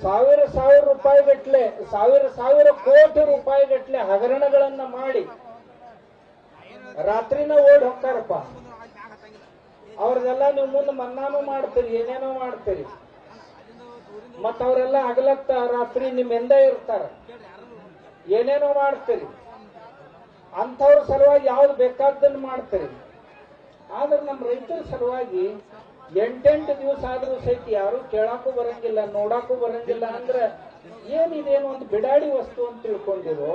ಸಾವಿರ ಸಾವಿರ ರೂಪಾಯಿ ಗಟ್ಲೆ ಸಾವಿರ ಸಾವಿರ ಕೋಟಿ ರೂಪಾಯಿ ಗಟ್ಲೆ ಹಗರಣಗಳನ್ನ ಮಾಡಿ ರಾತ್ರಿನ ಓಡ್ ಹೋಗ್ತಾರಪ್ಪ. ಅವ್ರದೆಲ್ಲ ನೀವು ಮುಂದೆ ಮನ್ನಾನು ಮಾಡ್ತೀರಿ, ಏನೇನೋ ಮಾಡ್ತೀರಿ. ಅವರೆಲ್ಲ ಹಗಲತ್ತ ರಾತ್ರಿ ನಿಮ್ಮೆಂದ ಇರ್ತಾರ. ಏನೇನೋ ಮಾಡ್ತೀರಿ. ಅಂಥವ್ರ ಸಲುವಾಗಿ ಯಾವ್ದು ಬೇಕಾದ್ದನ್ನು ಮಾಡ್ತೀರಿ. ಆದ್ರೆ ನಮ್ಮ ರೈತರ ಸಲುವಾಗಿ ಎಂಟೆಂಟು ದಿವಸ ಆದ್ರೂ ಸಹಿತ ಯಾರು ಕೇಳಾಕು ಬರಂಗಿಲ್ಲ ನೋಡಾಕು ಬರಂಗಿಲ್ಲ ಅಂದ್ರೆ ಏನಿದೇನು ಒಂದು ಬಿಡಾಡಿ ವಸ್ತು ಅಂತ ತಿಳ್ಕೊಂಡಿರೋ,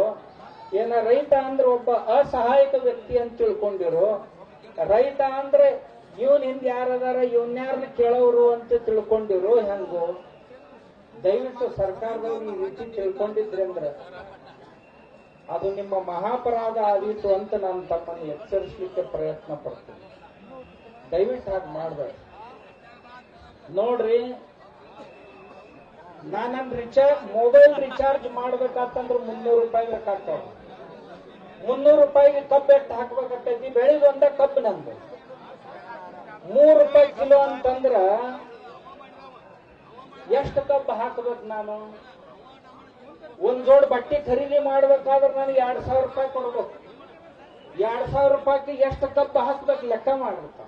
ಏನ ರೈತ ಅಂದ್ರೆ ಒಬ್ಬ ಅಸಹಾಯಕ ವ್ಯಕ್ತಿ ಅಂತ ತಿಳ್ಕೊಂಡಿರೋ, ರೈತ ಅಂದ್ರೆ ಇವನ್ ಹಿಂದ್ ಯಾರದಾರ ಇವನ್ಯಾರನ್ನ ಕೇಳೋರು ಅಂತ ತಿಳ್ಕೊಂಡಿರೋ ಹೆಂಗು, ದಯವಿಟ್ಟು ಸರ್ಕಾರದವ್ರು ಈ ರೀತಿ ತಿಳ್ಕೊಂಡಿದ್ರಿ ಅಂದ್ರೆ ಅದು ನಿಮ್ಮ ಮಹಾಪರಾಧ ಆದೀತು ಅಂತ ನಾನು ತಮ್ಮನ್ನು ಎಚ್ಚರಿಸಲಿಕ್ಕೆ ಪ್ರಯತ್ನ ಪಡ್ತೀನಿ. ದಯವಿಟ್ಟು ಹಾಗೆ ಮಾಡ್ಬೇಡಿ ನೋಡ್ರಿ, ನಾನನ್ ರಿಚಾರ್ಜ್ ಮೊಬೈಲ್ ರಿಚಾರ್ಜ್ ಮಾಡ್ಬೇಕಾತಂದ್ರೆ ಮುನ್ನೂರು ರೂಪಾಯಿ ಬೇಕಾಗ್ತಾವ. ಮುನ್ನೂರು ರೂಪಾಯಿಗೆ ಕಬ್ಬು ಎಷ್ಟು ಹಾಕ್ಬೇಕಾಗ್ತೈತಿ? ಬೆಳಿಗ್ಗೆ ಒಂದ ಕಬ್ಬು ನಂದು. ಮೂರು ರೂಪಾಯಿ ಕಿಲೋ ಅಂತಂದ್ರ ಎಷ್ಟು ಕಬ್ಬು ಹಾಕ್ಬೇಕು ನಾನು? ಒಂದ್ ಜೋಡ್ ಬಟ್ಟೆ ಖರೀದಿ ಮಾಡ್ಬೇಕಾದ್ರೆ ನನಗೆ ಎರಡ್ ಸಾವಿರ ರೂಪಾಯಿ ಕೊಡ್ಬೇಕು. ಎರಡ್ ಸಾವಿರ ರೂಪಾಯಿಗೆ ಎಷ್ಟು ಕಬ್ಬು ಹಾಕ್ಬೇಕು ಲೆಕ್ಕ ಮಾಡ್ಬೇಕು?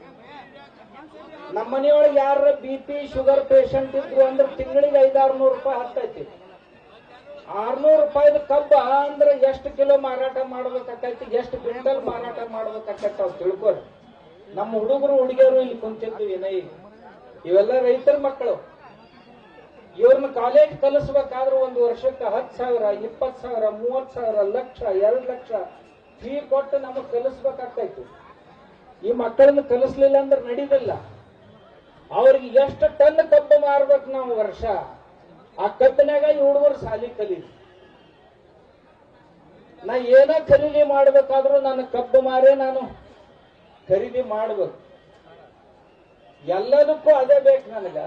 ನಮ್ಮ ಮನೆಯೊಳಗೆ ಯಾರ ಬಿ ಪಿ ಶುಗರ್ ಪೇಷಂಟ್ ಇದ್ರು ಅಂದ್ರೆ ತಿಂಗಳಿಗೆ ಐದಾರು ನೂರು ರೂಪಾಯಿ ಹತ್ತೈತಿ. ಆರ್ನೂರು ರೂಪಾಯಿದ ಕಬ್ಬ ಅಂದ್ರೆ ಎಷ್ಟು ಕಿಲೋ ಮಾರಾಟ ಮಾಡ್ಬೇಕಾಕೈತಿ, ಎಷ್ಟು ಕ್ವಿಂಟಲ್ ಮಾರಾಟ ಮಾಡ್ಬೇಕಾಕೈತಿ ಅವ್ರು ತಿಳ್ಕೊರಿ. ನಮ್ಮ ಹುಡುಗರು, ಹುಡುಗಿಯರು ಇಲ್ಲಿ ಕುಂತಿದ್ದು ಏನೈ ಇವೆಲ್ಲ ರೈತರ ಮಕ್ಕಳು. ಇವ್ರನ್ನ ಕಾಲೇಜ್ ಕಲಿಸ್ಬೇಕಾದ್ರೆ ಒಂದು ವರ್ಷಕ್ಕೆ ಹತ್ತು ಸಾವಿರ, ಇಪ್ಪತ್ತು ಸಾವಿರ, ಮೂವತ್ತು ಸಾವಿರ, ಲಕ್ಷ, ಎರಡು ಲಕ್ಷ ಫೀ ಕೊಟ್ಟು ನಮಗೆ ಕಲಿಸ್ಬೇಕಾಗ್ತೈತಿ ಈ ಮಕ್ಕಳನ್ನ ಕಲಿಸ್ಲಿಲ್ಲ ಅಂದ್ರೆ ನಡೀದಿಲ್ಲ ಅವ್ರಿಗೆ ಎಷ್ಟು ಟನ್ ಕಬ್ಬು ಮಾರ್ಬೇಕು ನಾವು ವರ್ಷ? ಆ ಕಬ್ಬಿನಾಗ ಈ ಹುಡುಗರು ಸಾಲಿ ಕಲಿ ನಾ ಏನೋ ಖರೀದಿ ಮಾಡ್ಬೇಕಾದ್ರೂ ನನ್ನ ಕಬ್ಬು ಮಾರೇ ನಾನು ಖರೀದಿ ಮಾಡ್ಬೇಕು. ಎಲ್ಲದಕ್ಕೂ ಅದೇ ಬೇಕು ನನಗ.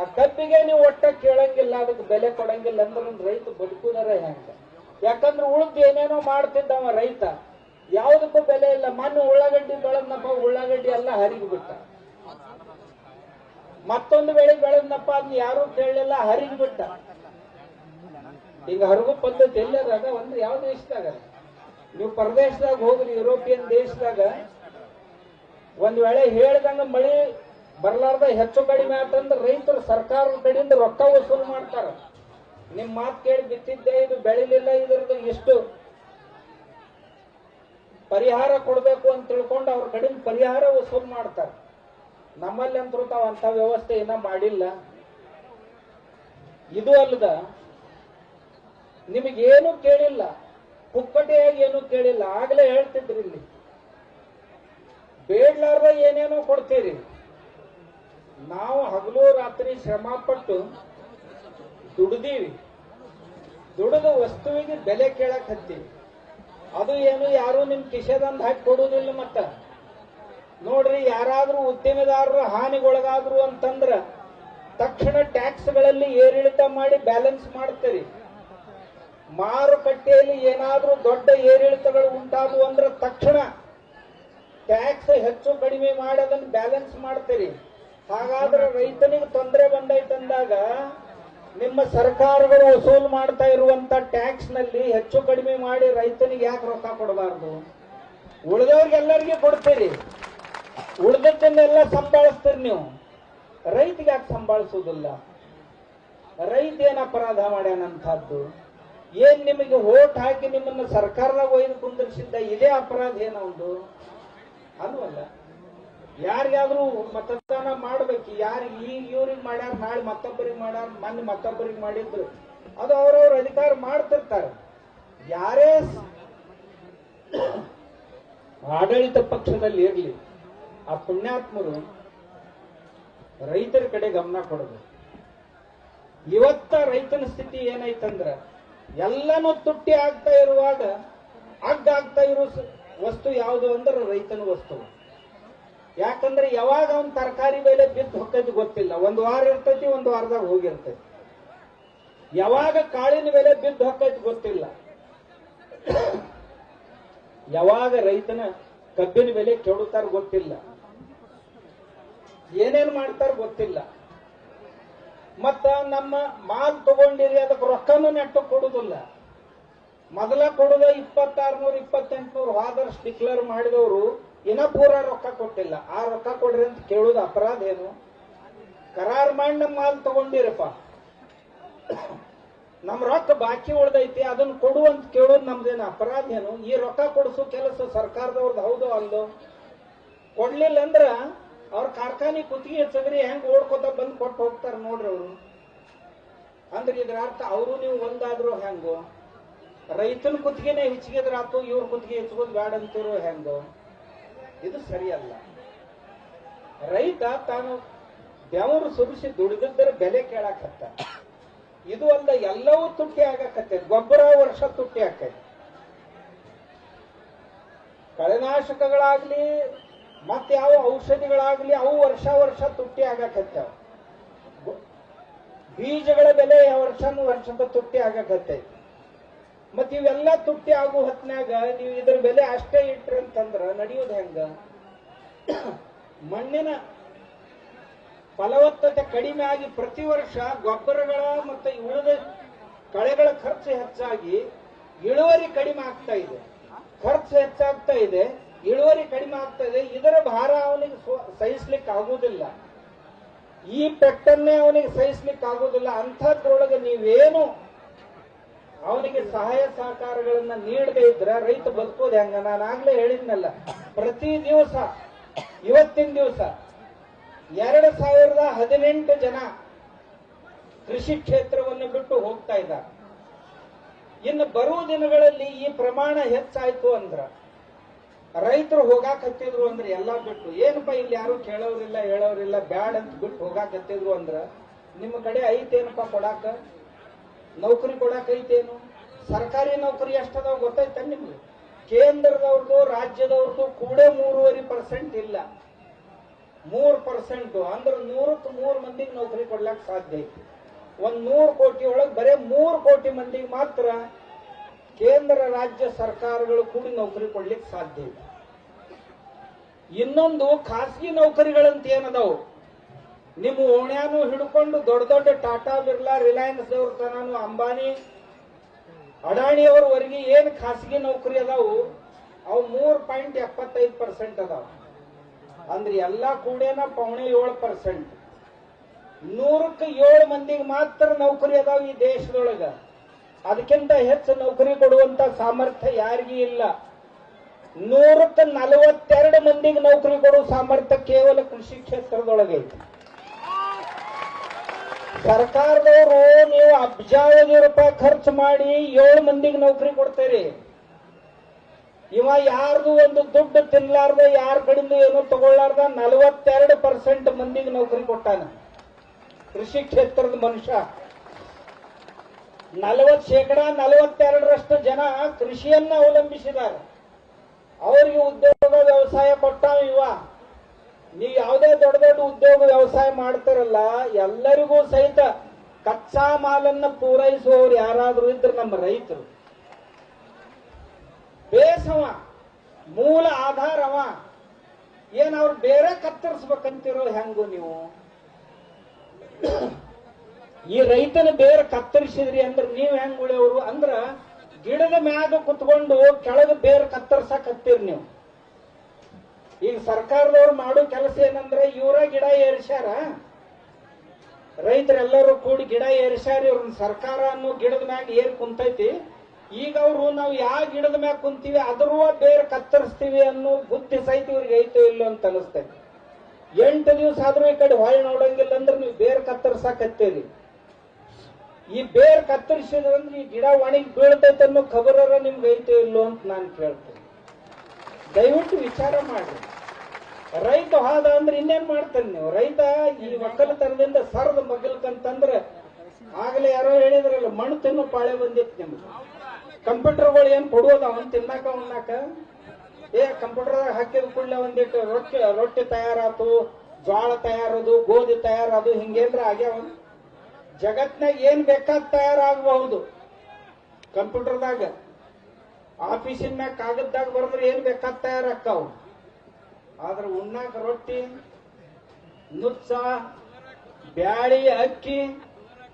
ಆ ಕಬ್ಬಿಗೆ ನೀವು ಒಟ್ಟ ಕೇಳಂಗಿಲ್ಲ, ಅದಕ್ಕೆ ಬೆಲೆ ಕೊಡಂಗಿಲ್ಲ ಅಂದ್ರೆ ರೈತ ಬದುಕುದಾರ ಹೆಂಗ ಯಾಕಂದ್ರೆ ಉಳಿದ ಏನೇನೋ ಮಾಡ್ತಿದ್ದವ ರೈತ. ಯಾವುದಕ್ಕೂ ಬೆಲೆ ಇಲ್ಲ. ಮಣ್ಣು ಉಳ್ಳಾಗಡ್ಡಿ ಬೆಳೆದ್ನಪ್ಪ ಉಳ್ಳಾಗಡ್ಡಿ ಎಲ್ಲ ಹರಿದು ಬಿಟ್ಟ ಮತ್ತೊಂದು ಬೆಳೆ ಬೆಳೆದ್ನಪ್ಪ ಅದನ್ನ ಯಾರು ಕೇಳಲಿಲ್ಲ ಹರಿದು ಬಿಟ್ಟ ಈಗ ಹರಗು ಪದ್ಧತಿ ಎಲ್ಲದಾಗ ಒಂದು ಯಾವ ದೇಶದಾಗ? ನೀವು ಪ್ರದೇಶದಾಗ ಹೋಗ್ರಿ, ಯುರೋಪಿಯನ್ ದೇಶದಾಗ. ಒಂದ್ ವೇಳೆ ಹೇಳ್ದಂಗ ಮಳಿ ಬರ್ಲಾರ್ದ ಹೆಚ್ಚು ಕಡಿಮೆ ಆತಂದ್ರೆ ರೈತರು ಸರ್ಕಾರದ ಕಡೆಯಿಂದ ರೊಕ್ಕ ವಸೂಲು ಮಾಡ್ತಾರ. ನಿಮ್ ಮಾತು ಕೇಳಿ ಬಿತ್ತಿದ್ದೆ, ಇದು ಬೆಳಿಲಿಲ್ಲ, ಇದ್ರದ್ದು ಎಷ್ಟು ಪರಿಹಾರ ಕೊಡಬೇಕು ಅಂತ ತಿಳ್ಕೊಂಡು ಅವ್ರ ಕಡಿಮೆ ಪರಿಹಾರ ವಸೂಲು ಮಾಡ್ತಾರೆ. ನಮ್ಮಲ್ಲಿ ಅಂತೂ ತಾವು ಅಂಥ ವ್ಯವಸ್ಥೆ ಇನ್ನ ಮಾಡಿಲ್ಲ. ಇದು ಅಲ್ಲದ ನಿಮಗೇನು ಕೇಳಿಲ್ಲ. ಪುಕ್ಕಟೆಯಾಗಿ ಏನು ಕೇಳಿಲ್ಲ. ಆಗಲೇ ಹೇಳ್ತಿದ್ರಿ ಇಲ್ಲಿ. ಬೇಡ್ಲಾರ್ದ ಏನೇನೋ ಕೊಡ್ತೀರಿ. ನಾವು ಹಗಲು ರಾತ್ರಿ ಶ್ರಮ ಪಟ್ಟು ದುಡ್ದೀವಿ. ದುಡಿದ ವಸ್ತುವಿಗೆ ಬೆಲೆ ಕೇಳಕ್ ಹತ್ತೀವಿ. ಅದು ಏನು ಯಾರು ನಿಮ್ ಕಿಶೆದಂದ್ ಹಾಕಿ ಕೊಡುವುದಿಲ್ಲ ಮತ್ತ. ನೋಡ್ರಿ, ಯಾರಾದ್ರೂ ಉದ್ಯಮಿದಾರರು ಹಾನಿಗೊಳಗಾದ್ರು ಅಂತಂದ್ರ ತಕ್ಷಣ ಟ್ಯಾಕ್ಸ್ಗಳಲ್ಲಿ ಏರಿಳಿತ ಮಾಡಿ ಬ್ಯಾಲೆನ್ಸ್ ಮಾಡ್ತೀರಿ. ಮಾರುಕಟ್ಟೆಯಲ್ಲಿ ಏನಾದ್ರೂ ದೊಡ್ಡ ಏರಿಳಿತಗಳು ಉಂಟಾದವು ಅಂದ್ರೆ ತಕ್ಷಣ ಟ್ಯಾಕ್ಸ್ ಹೆಚ್ಚು ಕಡಿಮೆ ಮಾಡಿ ಅದನ್ನ ಬ್ಯಾಲೆನ್ಸ್ ಮಾಡ್ತೀರಿ. ಹಾಗಾದ್ರೆ ರೈತನಿಗೆ ತೊಂದರೆ ಬಂದೈತಂದಾಗ ನಿಮ್ಮ ಸರ್ಕಾರಗಳು ವಸೂಲು ಮಾಡ್ತಾ ಇರುವಂತ ಟ್ಯಾಕ್ಸ್ನಲ್ಲಿ ಹೆಚ್ಚು ಕಡಿಮೆ ಮಾಡಿ ರೈತನಿಗೆ ಯಾಕೆ ರೊಕ್ಕ ಕೊಡಬಾರ್ದು? ಉಳಿದವ್ರಿಗೆಲ್ಲರಿಗೆ ಕೊಡ್ತೀರಿ. ಉಳಿದದ್ದನ್ನೆಲ್ಲ ಸಂಭಾಳಿಸ್ತೀರಿ ನೀವು. ರೈತಿಗೆ ಯಾಕೆ ಸಂಭಾಳಿಸೋದಿಲ್ಲ ರೈತ ಏನ್ ಅಪರಾಧ ಮಾಡ್ಯಾನಂತಹದ್ದು ಏನ್ ನಿಮಗೆ ಓಟ್ ಹಾಕಿ ನಿಮ್ಮನ್ನ ಸರ್ಕಾರದಾಗ ಒಯ್ದು ಕುಂದಿರಿಸಿದ್ದ ಇದೇ ಅಪರಾಧ ಏನೊಂದು ಅಲ್ವಲ್ಲ ಯಾರಿಗಾದ್ರೂ ಮತದಾನ ಮಾಡ್ಬೇಕು. ಯಾರಿಗೆ ಈಗ ಇವ್ರಿಗೆ ಮಾಡ್ಯಾರ, ನಾಳೆ ಮತ್ತೊಬ್ಬರಿಗೆ ಮಾಡ್ಯಾರ ಮೊನ್ನೆ ಮತ್ತೊಬ್ಬರಿಗೆ ಮಾಡಿದ್ರು. ಅದು ಅವ್ರವ್ರ ಅಧಿಕಾರ ಮಾಡ್ತಿರ್ತಾರೆ. ಯಾರೇ ಆಡಳಿತ ಪಕ್ಷದಲ್ಲಿ ಇರಲಿ, ಆ ಪುಣ್ಯಾತ್ಮರು ರೈತರ ಕಡೆ ಗಮನ ಕೊಡಬೇಕು. ಇವತ್ತ ರೈತನ ಸ್ಥಿತಿ ಏನೈತಂದ್ರ, ಎಲ್ಲನೂ ತುಟ್ಟಿ ಆಗ್ತಾ ಇರುವಾಗ ಅಗ್ಗ ಆಗ್ತಾ ಇರೋ ವಸ್ತು ಯಾವುದು ಅಂದ್ರೆ ರೈತನ ವಸ್ತು. ಯಾಕಂದ್ರೆ ಯಾವಾಗ ಅವ್ನ ತರಕಾರಿ ಬೆಲೆ ಬಿದ್ದು ಹೊಕ್ಕೈತಿ ಗೊತ್ತಿಲ್ಲ. ಒಂದು ವಾರ ಇರ್ತೈತಿ, ಒಂದು ವಾರದಾಗ ಹೋಗಿರ್ತೈತಿ ಯಾವಾಗ ಕಾಳಿನ ಬೆಲೆ ಬಿದ್ದು ಹೊಕ್ಕೈತಿ ಗೊತ್ತಿಲ್ಲ. ಯಾವಾಗ ರೈತನ ಕಬ್ಬಿನ ಬೆಲೆ ಕೆಡುತ್ತಾರ ಗೊತ್ತಿಲ್ಲ. ಏನೇನ್ ಮಾಡ್ತಾರ ಗೊತ್ತಿಲ್ಲ. ಮತ್ತ ನಮ್ಮ ಮಾಲ್ ತಗೊಂಡಿರಿ, ಅದಕ್ಕೆ ರೊಕ್ಕನೂ ನೆಟ್ಟು ಕೊಡುದಿಲ್ಲ. ಮೊದಲ ಕೊಡುದ ಇಪ್ಪತ್ತಾರು ನೂರ ಇಪ್ಪತ್ತೆಂಟು ನೂರು ಹಾದರ್ಸ್ ಡಿಕ್ಲೇರ್ ಮಾಡಿದವರು ಇನ್ನ ಪೂರ ರೊಕ್ಕ ಕೊಟ್ಟಿಲ್ಲ. ಆ ರೊಕ್ಕ ಕೊಡ್ರಿ ಅಂತ ಕೇಳುದು ಅಪರಾಧ ಏನು? ಕರಾರ್ ಮಾಡಿ ನಮ್ಮ ಮಾಲ್ ತಗೊಂಡಿರಪ್ಪ. ನಮ್ ರೊಕ್ಕ ಬಾಕಿ ಉಳ್ದೈತಿ ಅದನ್ನ ಕೊಡು ಅಂತ ಕೇಳೋದು ನಮ್ದೇನು ಅಪರಾಧ ಏನು? ಈ ರೊಕ್ಕ ಕೊಡಿಸೋ ಕೆಲಸ ಸರ್ಕಾರದವ್ರದ್ದು ಹೌದು ಅಲ್ಲೋ? ಕೊಡ್ಲಿಲ್ಲ ಅಂದ್ರ ಅವ್ರ ಕಾರ್ಖಾನೆ ಕುತ್ತಿಗೆ ಹೆಚ್ಚದ್ರಿ ಹೆಂಗ್ ಓಡ್ಕೋತ ಬಂದ್ ಕೊಟ್ಟು ಹೋಗ್ತಾರ ನೋಡ್ರಿ ಅವರು. ಅಂದ್ರೆ ಇದ್ರ ಅರ್ಥ ಅವರು ನೀವು ಒಂದಾದ್ರು ಹೆಂಗೋ? ರೈತನ ಕುತ್ತಿಗೆನೆ ಹೆಚ್ಚಿಗೆದ್ರಾತು ಇವ್ರ ಕುತ್ತಿಗೆ ಹೆಚ್ಚಗೋದು ಬೇಡ ಅಂತಿರೋ ಹೆಂಗೋ? ಇದು ಸರಿಯಲ್ಲ. ರೈತ ತಾನು ಬೆವರು ಸುರಿಸಿ ದುಡಿದಿದ್ದರ ಬೆಲೆ ಕೇಳಾಕತ್ತ. ಇದು ಅಲ್ಲ ಎಲ್ಲವೂ ತುಟ್ಟಿ ಆಗಕತ್ತೆ. ಗೊಬ್ಬರ ವರ್ಷ ತುಟ್ಟಿ ಆಕೈತಿ. ಕಳೆನಾಶಕಗಳಾಗ್ಲಿ, ಮತ್ತೆ ಯಾವ ಔಷಧಿಗಳಾಗ್ಲಿ, ಅವು ವರ್ಷ ವರ್ಷ ತುಟ್ಟಿ ಆಗಕತ್ತಾವ ಬೀಜಗಳ ಬೆಲೆ ವರ್ಷನೂ ವರ್ಷದ ತುಟ್ಟಿ ಆಗಕತ್ತೈತಿ ಮತ್ ಇವೆಲ್ಲ ತುಟ್ಟಿ ಆಗೋ ಹೊತ್ನ್ಯಾಗ ನೀವು ಇದ್ರ ಬೆಲೆ ಅಷ್ಟೇ ಇಟ್ರಿ ಅಂತಂದ್ರ ನಡೆಯೋದು ಹೆಂಗ? ಮಣ್ಣಿನ ಫಲವತ್ತತೆ ಕಡಿಮೆ ಆಗಿ ಪ್ರತಿ ವರ್ಷ ಗೊಬ್ಬರಗಳ ಮತ್ತು ಉಳಿದ ಕಳೆಗಳ ಖರ್ಚು ಹೆಚ್ಚಾಗಿ ಇಳುವರಿ ಕಡಿಮೆ ಆಗ್ತಾ ಇದೆ. ಖರ್ಚು ಹೆಚ್ಚಾಗ್ತಾ ಇದೆ, ಇಳುವರಿ ಕಡಿಮೆ ಆಗ್ತಾ ಇದೆ, ಇದರ ಭಾರ ಅವನಿಗೆ ಸಹಿಸ್ಲಿಕ್ಕೆ ಆಗುವುದಿಲ್ಲ ಈ ಪೆಟ್ಟನ್ನೇ ಅವನಿಗೆ ಸಹಿಸ್ಲಿಕ್ಕೆ ಆಗುವುದಿಲ್ಲ ಅಂಥದ್ರೊಳಗೆ ನೀವೇನು ಅವನಿಗೆ ಸಹಾಯ ಸಹಕಾರಗಳನ್ನ ನೀಡದೇ ಇದ್ರೆ ರೈತ ಬದುಕೋದು ಹೆಂಗ? ನಾನು ಆಗ್ಲೇ ಹೇಳಿದ್ನಲ್ಲ, ಪ್ರತಿ ದಿವಸ, ಇವತ್ತಿನ ದಿವಸ, ಎರಡು ಸಾವಿರದ ಹದಿನೆಂಟು ಜನ ಕೃಷಿ ಕ್ಷೇತ್ರವನ್ನು ಬಿಟ್ಟು ಹೋಗ್ತಾ ಇದ್ದಾರೆ. ಇನ್ನು ಬರುವ ದಿನಗಳಲ್ಲಿ ಈ ಪ್ರಮಾಣ ಹೆಚ್ಚಾಯ್ತು ಅಂದ್ರ, ರೈತರು ಹೋಗಾಕತ್ತಿದ್ರು ಅಂದ್ರೆ ಎಲ್ಲಾ ಬಿಟ್ಟು, ಏನಪ್ಪ ಇಲ್ಲಿ ಯಾರು ಕೇಳೋರಿಲ್ಲ, ಹೇಳೋರಿಲ್ಲ, ಬ್ಯಾಡ್ ಅಂತ ಬಿಟ್ಟು ಹೋಗಾಕತ್ತಿದ್ರು ಅಂದ್ರ, ನಿಮ್ಮ ಕಡೆ ಐತೇನಪ್ಪ ಕೊಡಾಕ? ನೌಕರಿ ಕೊಡಕೈತೇನು ಸರ್ಕಾರಿ ನೌಕರಿ ಎಷ್ಟದಾವ ಗೊತ್ತಾಯ್ತ ನಿಮ್ಗೆ? ಕೇಂದ್ರದವ್ರದ್ದು ರಾಜ್ಯದವ್ರದ್ದು ಕೂಡ ಮೂರುವರೆ ಪರ್ಸೆಂಟ್ ಇಲ್ಲ. ಮೂರು ಪರ್ಸೆಂಟ್ ಅಂದ್ರೆ ನೂರಕ್ಕೆ ಮೂರು ಮಂದಿಗೆ ನೌಕರಿ ಕೊಡ್ಲಕ್ ಸಾಧ್ಯ ಐತಿ. ಒಂದ್ ನೂರು ಕೋಟಿ ಒಳಗೆ ಬರೇ ಮೂರು ಕೋಟಿ ಮಂದಿಗೆ ಮಾತ್ರ ಕೇಂದ್ರ, ರಾಜ್ಯ ಸರ್ಕಾರಗಳು ಕೂಡಿ ನೌಕರಿ ಕೊಡ್ಲಿಕ್ಕೆ ಸಾಧ್ಯ ಐತಿ. ಇನ್ನೊಂದು ಖಾಸಗಿ ನೌಕರಿಗಳಂತ ಏನದಾವು ನಿಮ್ಮ ಓಣ್ಯಾನು ಹಿಡ್ಕೊಂಡು ದೊಡ್ಡ ದೊಡ್ಡ ಟಾಟಾ, ಬಿರ್ಲಾ, ರಿಲಯನ್ಸ್ ಅವ್ರ ತನಾನು ಅಂಬಾನಿ ಅಡಾಣಿಯವರವರೆಗೆ ಏನು ಖಾಸಗಿ ನೌಕರಿ ಅದಾವು, ಅವು ಮೂರು ಪಾಯಿಂಟ್ ಎಪ್ಪತ್ತೈದು ಪರ್ಸೆಂಟ್ ಅದಾವ. ಅಂದ್ರೆ ಎಲ್ಲಾ ಕೂಡೇನ ಪೌಣೆ ಏಳು ಪರ್ಸೆಂಟ್. ನೂರಕ್ಕೆ ಏಳು ಮಂದಿಗೆ ಮಾತ್ರ ನೌಕರಿ ಅದಾವ ಈ ದೇಶದೊಳಗ. ಅದಕ್ಕಿಂತ ಹೆಚ್ಚು ನೌಕರಿ ಕೊಡುವಂತ ಸಾಮರ್ಥ್ಯ ಯಾರಿಗೂ ಇಲ್ಲ. ನೂರಕ್ಕೆ ನಲವತ್ತೆರಡು ಮಂದಿಗೆ ನೌಕರಿ ಕೊಡುವ ಸಾಮರ್ಥ್ಯ ಕೇವಲ ಕೃಷಿ ಕ್ಷೇತ್ರದೊಳಗೆ ಐತಿ ಸರ್ಕಾರದವರು ನೀವು ಅಬ್ಜಾವಧಿ ರೂಪಾಯಿ ಖರ್ಚು ಮಾಡಿ ಏಳು ಮಂದಿಗೆ ನೌಕರಿ ಕೊಡ್ತೀರಿ. ಇವ ಯಾರ್ದು ಒಂದು ದುಡ್ಡು ತಿನ್ಲಾರ್ದ ಯಾರ ಕಡೆಯಿಂದ ಏನು ತಗೊಳ್ಳಾರ್ದ ನಲವತ್ತೆರಡು ಪರ್ಸೆಂಟ್ ಮಂದಿಗೆ ನೌಕರಿ ಕೊಟ್ಟಾನ. ಕೃಷಿ ಕ್ಷೇತ್ರದ ಮನುಷ್ಯ. ನಲವತ್ ಶೇಕಡ ನಲವತ್ತೆರಡರಷ್ಟು ಜನ ಕೃಷಿಯನ್ನ ಅವಲಂಬಿಸಿದ್ದಾರೆ. ಅವರಿಗೆ ಉದ್ಯೋಗ ವ್ಯವಸಾಯ ಕೊಟ್ಟಾವ ಇವ. ನೀವು ಯಾವುದೇ ದೊಡ್ಡ ದೊಡ್ಡ ಉದ್ಯೋಗ ವ್ಯವಸಾಯ ಮಾಡ್ತಾರಲ್ಲ, ಎಲ್ಲರಿಗೂ ಸಹಿತ ಕಚ್ಚಾ ಮಾಲನ್ನ ಪೂರೈಸುವವರು ಯಾರಾದರೂ ಇದ್ರೆ ನಮ್ಮ ರೈತರು. ಬೇಸವ, ಮೂಲ ಆಧಾರವ. ಏನ್ ಅವ್ರು ಬೇರೆ ಕತ್ತರಿಸ್ಬೇಕಂತಿರೋ ಹೆಂಗು ನೀವು? ಈ ರೈತನ ಬೇರೆ ಕತ್ತರಿಸಿದ್ರಿ ಅಂದ್ರೆ ನೀವ್ ಹೆಂಗ್ ಉಳಿಯವರು ಅಂದ್ರ ಗಿಡದ ಮ್ಯಾಗ ಕುತ್ಕೊಂಡು ಕೆಳಗ ಬೇರೆ ಕತ್ತರ್ಸಕ್ ನೀವು. ಈಗ ಸರ್ಕಾರದವ್ರು ಮಾಡೋ ಕೆಲಸ ಏನಂದ್ರೆ ಇವರ ಗಿಡ ಏರಿಸ್ಯಾರ. ರೈತರೆಲ್ಲರೂ ಕೂಡಿ ಗಿಡ ಏರಿಸ್ಯಾರ, ಇವ್ರನ್ನ ಸರ್ಕಾರ ಅನ್ನೋ ಗಿಡದ ಮ್ಯಾಗ ಏರ್ ಕುಂತೈತಿ. ಈಗ ಅವರು ನಾವು ಯಾವ ಗಿಡದ ಮ್ಯಾಗ ಕುಂತೀವಿ ಅದರೂ ಬೇರೆ ಕತ್ತರಿಸ್ತೀವಿ ಅನ್ನೋ ಬುದ್ಧಿ ಸಹಿತ ಇವ್ರಿಗೆ ಐತೋ ಇಲ್ಲೋ ಅಂತ ಅನಿಸ್ತೈತಿ. ಎಂಟು ದಿವಸ ಆದ್ರೂ ಈ ಕಡೆ ಹೊಳೆ ನೋಡಂಗಿಲ್ಲ ಅಂದ್ರೆ ನೀವು ಬೇರೆ ಕತ್ತರಿಸಾಕತ್ತೀರಿ. ಈ ಬೇರ್ ಕತ್ತರಿಸಿದ್ರಂದ್ರೆ ಈ ಗಿಡ ಒಣಗಿ ಬೀಳ್ತೈತೆ ಅನ್ನೋ ಖಬರ ನಿಮ್ಗೆ ಐತೋ ಇಲ್ಲೋ ಅಂತ ನಾನು ಕೇಳ್ತೇನೆ. ದಯವಿಟ್ಟು ವಿಚಾರ ಮಾಡ್ರಿ ರೈತ ಹಾದ ಅಂದ್ರೆ ಇನ್ನೇನ್ ಮಾಡ್ತಾನೆ ನೀವು? ರೈತ ಈ ಒಕ್ಕಲತನದಿಂದ ಸರದ ಮಗಲ್ಕಂತಂದ್ರೆ ಆಗಲೇ ಯಾರೋ ಹೇಳಿದ್ರಲ್ಲ, ಮಣ್ಣು ತಿನ್ನು ಪಾಳೆ ಬಂದಿತ್ತು ನಿಮ್ಗೆ. ಕಂಪ್ಯೂಟರ್ಗಳು ಏನ್ ಕೊಡುವುದ ಅವನ್ ತಿನ್ನಾಕ ಉಣ್ಣಾಕ? ಏ ಕಂಪ್ಯೂಟರ್ ಹಾಕಿದ ಕೂಡಲೇ ಒಂದಿಟ್ಟು ರೊಟ್ಟಿ ರೊಟ್ಟಿ ತಯಾರಾತು, ಜ್ವಾಳ ತಯಾರದು, ಗೋಧಿ ತಯಾರದು ಹಿಂಗೇಂದ್ರೆ ಆಗ್ಯಾವ? ಜಗತ್ನಾಗ ಏನ್ ಬೇಕಾದ ತಯಾರಾಗಬಹುದು? ಕಂಪ್ಯೂಟರ್ದಾಗ. ಆಫೀಸಿನ ಮ್ಯಾಗ ಕಾಗದ್ದಾಗ ಬರೆದ್ರೆ ಏನ್ ಬೇಕಾದ ತಯಾರಾಗ್ತಾವ? ಆದ್ರೆ ಉಣ್ಣಾಕ ರೊಟ್ಟಿ, ನುಚ್ಚ, ಬ್ಯಾಳಿ, ಅಕ್ಕಿ,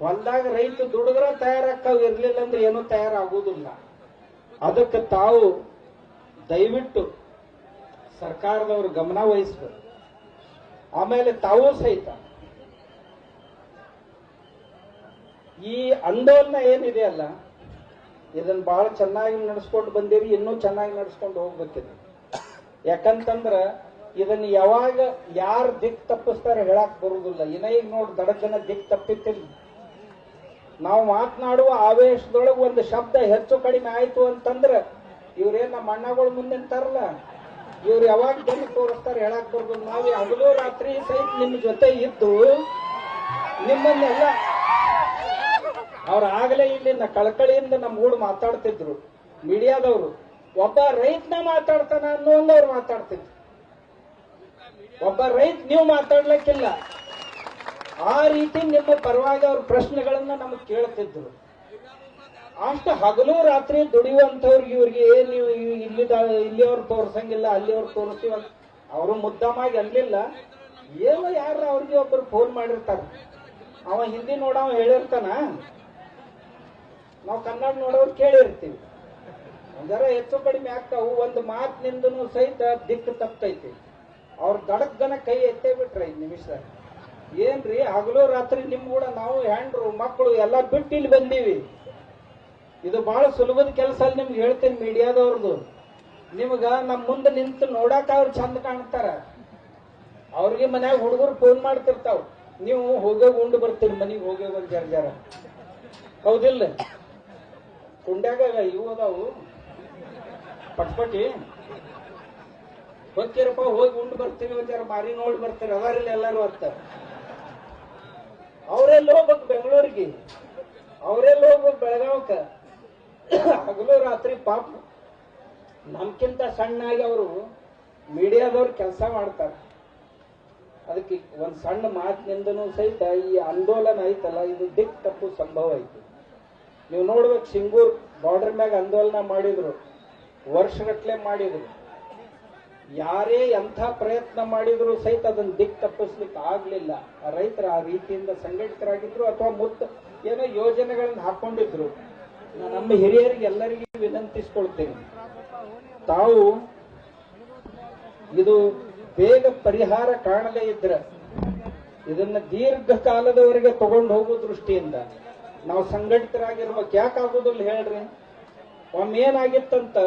ಹೊಲ್ದಾಗ ರೈತ ದುಡಿದ್ರ ತಯಾರಾಗ್ತಾವ, ಇರ್ಲಿಲ್ಲ ಅಂದ್ರೆ ಏನೂ ತಯಾರಾಗುವುದಿಲ್ಲ ಅದಕ್ಕೆ ತಾವು ದಯವಿಟ್ಟು ಸರ್ಕಾರದವರು ಗಮನ ವಹಿಸ್ಬೇಕು. ಆಮೇಲೆ ತಾವು ಸಹಿತ ಈ ಆಂದೋಲನ ಏನಿದೆ ಅಲ್ಲ ಇದನ್ನ ಬಹಳ ಚೆನ್ನಾಗಿ ನಡೆಸ್ಕೊಂಡು ಬಂದೇವಿ, ಇನ್ನೂ ಚೆನ್ನಾಗಿ ನಡೆಸ್ಕೊಂಡು ಹೋಗ್ಬೇಕಿದೆ. ಯಾಕಂತಂದ್ರ ಇದನ್ನ ಯಾವಾಗ ಯಾರು ದಿಕ್ ತಪ್ಪಿಸ್ತಾರೆ ಹೇಳಕ್ ಬರುವುದಿಲ್ಲ ಇನ್ನ ಈಗ ನೋಡಿ ದಡಜನ ದಿಕ್ ತಪ್ಪಿತ್ತಿಲ್ಲ. ನಾವು ಮಾತನಾಡುವ ಆವೇಶದೊಳಗೆ ಒಂದು ಶಬ್ದ ಹೆಚ್ಚು ಕಡಿಮೆ ಆಯ್ತು ಅಂತಂದ್ರ ಇವ್ರೇನ್ ನಮ್ಮ ಅಣ್ಣಗಳು ಮುಂದೆ ನಿಂತಾರಲ್ಲ ಇವ್ರು ಯಾವಾಗ ಜನ ತೋರಿಸ್ತಾರೆ ಹೇಳಕ್ ಬರುದಿಲ್ಲ. ನಾವು ಹಗಲು ರಾತ್ರಿ ಸಹಿತ ನಿಮ್ಮ ಜೊತೆ ಇದ್ದು ನಿಮ್ಮನ್ನೆಲ್ಲ ಅವ್ರು ಆಗಲೇ ಇಲ್ಲಿಂದ ಕಳಕಳಿಯಿಂದ ನಮ್ಮ ಊರು ಮಾತಾಡ್ತಿದ್ರು. ಮೀಡಿಯಾದವರು, ಒಬ್ಬ ರೈತನ ಮಾತಾಡ್ತಾನ ಅನ್ನೋಂಗವ್ರು ಮಾತಾಡ್ತಿದ್ರು. ಒಬ್ಬ ರೈತ ನೀವು ಮಾತಾಡ್ಲಿಕ್ಕಿಲ್ಲ. ಆ ರೀತಿ ನಿಮ್ಮ ಪರವಾಗಿ ಅವ್ರ ಪ್ರಶ್ನೆಗಳನ್ನ ನಮಗ್ ಕೇಳ್ತಿದ್ರು. ಅಷ್ಟು ಹಗಲು ರಾತ್ರಿ ದುಡಿಯುವಂತವ್ರಿಗೆ ಇವ್ರಿಗೆ ಏನ್ ನೀವು ಇಲ್ಲಿ ಇಲ್ಲಿಯವ್ರು ತೋರ್ಸಂಗಿಲ್ಲ, ಅಲ್ಲಿಯವ್ರು ತೋರಿಸ್ತೀವಿ ಅಂತ. ಅವರು ಮುದ್ದಾಮಾಗಿ ಅನ್ಲಿಲ್ಲ. ಏನೋ ಯಾರು ಅವ್ರಿಗೆ ಒಬ್ರು ಫೋನ್ ಮಾಡಿರ್ತಾರ. ಅವ ಹಿಂದಿ ನೋಡವ ಹೇಳಿರ್ತಾನ. ನಾವು ಕನ್ನಡ ನೋಡೋರು ಕೇಳಿರ್ತೀವಿ. ಜರ ಹೆಚ್ಚು ಕಡಿಮೆ ಆಗ್ತಾವು, ಒಂದು ಮಾತಿನಿಂದನೂ ಸಹಿತ ದಿಕ್ಕು ತಪ್ಪೈತಿ ಅವ್ರ ದಡಕ್ಕನ ಕೈ ಎತ್ತೇ ಬಿಟ್ರೆ ಐದು ನಿಮಿಷ. ಏನ್ರಿ, ಹಗಲು ರಾತ್ರಿ ನಿಮ್ ಕೂಡ ನಾವು ಹೆಂಡ್ರು ಮಕ್ಕಳು ಎಲ್ಲ ಬಿಟ್ಟು ಇಲ್ಲಿ ಬಂದೀವಿ. ಇದು ಬಹಳ ಸುಲಭದ ಕೆಲಸ ಅಲ್ಲಿ ನಿಮ್ಗೆ ಹೇಳ್ತೀನಿ ಮೀಡಿಯಾದವ್ರದ್ದು ನಿಮ್ಗ ನಮ್ಮ ಮುಂದೆ ನಿಂತು ನೋಡಾಕ ಅವ್ರು ಚಂದ ಕಾಣ್ತಾರ. ಅವ್ರಿಗೆ ಮನ್ಯಾಗ ಹುಡುಗರು ಫೋನ್ ಮಾಡ್ತಿರ್ತಾವ. ನೀವು ಹೋಗೋಗ್ ಉಂಡು ಬರ್ತೀರಿ ಮನೆಗೆ, ಹೋಗಿ ಒಂದು ಜರ ಜರ ಹೌದಿಲ್ಲ? ಕುಂಡ್ಯಾಗ ಇವು ಅದಾವು. ಪಟ್ಪಟಿ ಹೋಗ್ತೀರಪ್ಪ ಹೋಗಿ ಉಂಡು ಬರ್ತೀವಿ ಒಂದ್ ಯಾರು ಮಾರಿ ನೋಡಿ ಬರ್ತಾರೆ ಅದಾರಿಲ್ಲ ಎಲ್ಲಾರು ಬರ್ತಾರೆ ಅವರೆಲ್ಲ ಹೋಗ್ಬೇಕು ಬೆಂಗಳೂರಿಗೆ. ಅವರೆಲ್ಲ ಹೋಗ್ಬೇಕು ಬೆಳಗಾವಕ್ಕ ಹಗಲು ರಾತ್ರಿ ಪಾಪ ನಮ್ಕಿಂತ ಸಣ್ಣಾಗಿ ಅವರು ಮೀಡಿಯಾದವ್ರು ಕೆಲಸ ಮಾಡ್ತಾರೆ. ಅದಕ್ಕೆ ಒಂದು ಸಣ್ಣ ಮಾತಿನಿಂದನೂ ಸಹಿತ ಈ ಆಂದೋಲನ ಐತಲ್ಲ ಇದು ದಿಕ್ ತಪ್ಪು ಸಂಭವ ಐತಿ ನೀವು ನೋಡ್ಬೇಕು, ಸಿಂಗೂರ್ ಬಾರ್ಡರ್ ಮ್ಯಾಗ ಆಂದೋಲನ ಮಾಡಿದ್ರು, ವರ್ಷಗಟ್ಲೆ ಮಾಡಿದ್ರು. ಯಾರೇ ಎಂಥ ಪ್ರಯತ್ನ ಮಾಡಿದ್ರು ಸಹಿತ ಅದನ್ನ ದಿಕ್ ತಪ್ಪಿಸ್ಲಿಕ್ಕೆ ಆಗ್ಲಿಲ್ಲ. ರೈತರ ಆ ರೀತಿಯಿಂದ ಸಂಘಟಿತರಾಗಿದ್ರು ಅಥವಾ ಮುತ್ತ ಏನೋ ಯೋಜನೆಗಳನ್ನ ಹಾಕೊಂಡಿದ್ರು. ನಮ್ಮ ಹಿರಿಯರಿಗೆ ಎಲ್ಲರಿಗೂ ವಿನಂತಿಸ್ಕೊಳ್ತೇನೆ. ತಾವು ಇದು ಬೇಗ ಪರಿಹಾರ ಕಾಣದೇ ಇದ್ರೆ ಇದನ್ನ ದೀರ್ಘಕಾಲದವರೆಗೆ ತಗೊಂಡು ಹೋಗುವ ದೃಷ್ಟಿಯಿಂದ ನಾವು ಸಂಘಟಿತರಾಗಿರ್ಬೇಕು. ಯಾಕಾಗೋದಿಲ್ಲ ಹೇಳ್ರಿ? ಒಮ್ಮೆ ಏನಾಗಿತ್ತಂತ